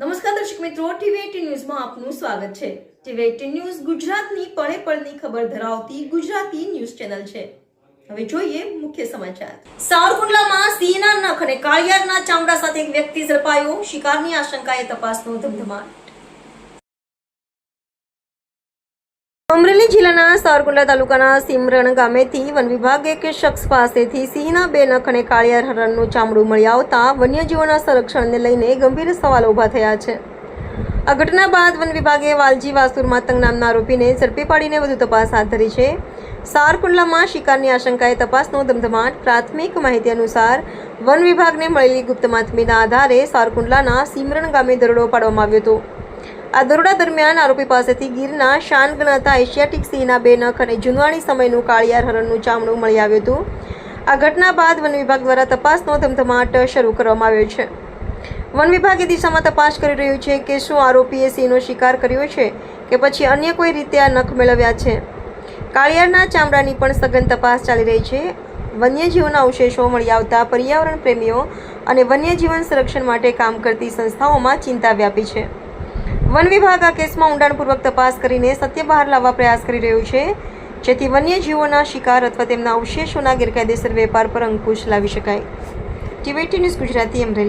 નમસ્કાર દર્શક મિત્રો ટીવી ન્યૂઝમાં આપનું સ્વાગત છે. ટીવી ન્યૂઝ ગુજરાતની પળે પળની ખબર ધરાવતી ગુજરાતી ન્યૂઝ ચેનલ છે. હવે જોઈએ મુખ્ય સમાચાર. સાવરકુંડલામાં સિંહના નખ અને કાળિયારના ચામડા સાથે એક વ્યક્તિ ઝડપાયો. શિકારની આશંકાએ તપાસનો ધમધમાટ. અમરેલી જિલ્લાના સારકુંડલા તાલુકાના સિમરણ ગામેથી વન વિભાગે એક શખ્સ પાસેથી સિંહના બે નખ અને કાળિયાર હરણનું ચામડું મળી આવતા વન્યજીવોના સંરક્ષણને લઈને ગંભીર સવાલો ઊભા થયા છે. આ ઘટના બાદ વન વિભાગે વાલજી વાસુર માતંગ નામના આરોપીને ઝડપી પાડીને વધુ તપાસ હાથ ધરી છે. સારકુંડલામાં શિકારની આશંકાએ તપાસનો ધમધમાટ પ્રાથમિક માહિતી અનુસાર વન વિભાગને મળેલી ગુપ્ત માહિતીના આધારે સારકુંડલાના સિમરણ ગામે દરોડો પાડવામાં આવ્યો હતો. આ દરોડા દરમિયાન આરોપી પાસેથી ગીરના શાન ગણાતા એશિયાટિક સિંહના બે નખ અને જૂનવાણી સમયનું કાળિયાર હરણનું ચામડું મળી આવ્યું હતું. આ ઘટના બાદ વન વિભાગ દ્વારા તપાસનો ધમધમાટ શરૂ કરવામાં આવ્યો છે. વન વિભાગ એ દિશામાં તપાસ કરી રહ્યું છે કે શું આરોપીએ સિંહનો શિકાર કર્યો છે કે પછી અન્ય કોઈ રીતે આ નખ મેળવ્યા છે. કાળિયારના ચામડાની પણ સઘન તપાસ ચાલી રહી છે. વન્યજીવોના અવશેષો મળી આવતા પર્યાવરણ પ્રેમીઓ અને વન્યજીવન સંરક્ષણ માટે કામ કરતી સંસ્થાઓમાં ચિંતા વ્યાપી છે. વન વિભાગ આ કેસમાં ઊંડાણપૂર્વક તપાસ કરીને સત્ય બહાર લાવવા પ્રયાસ કરી રહ્યું છે. જેથી વન્યજીવોના શિકાર અથવા તેમના અવશેષોના ગેરકાયદેસર વેપાર પર અંકુશ લાવી શકાય. TVT news Gujarati Amreli.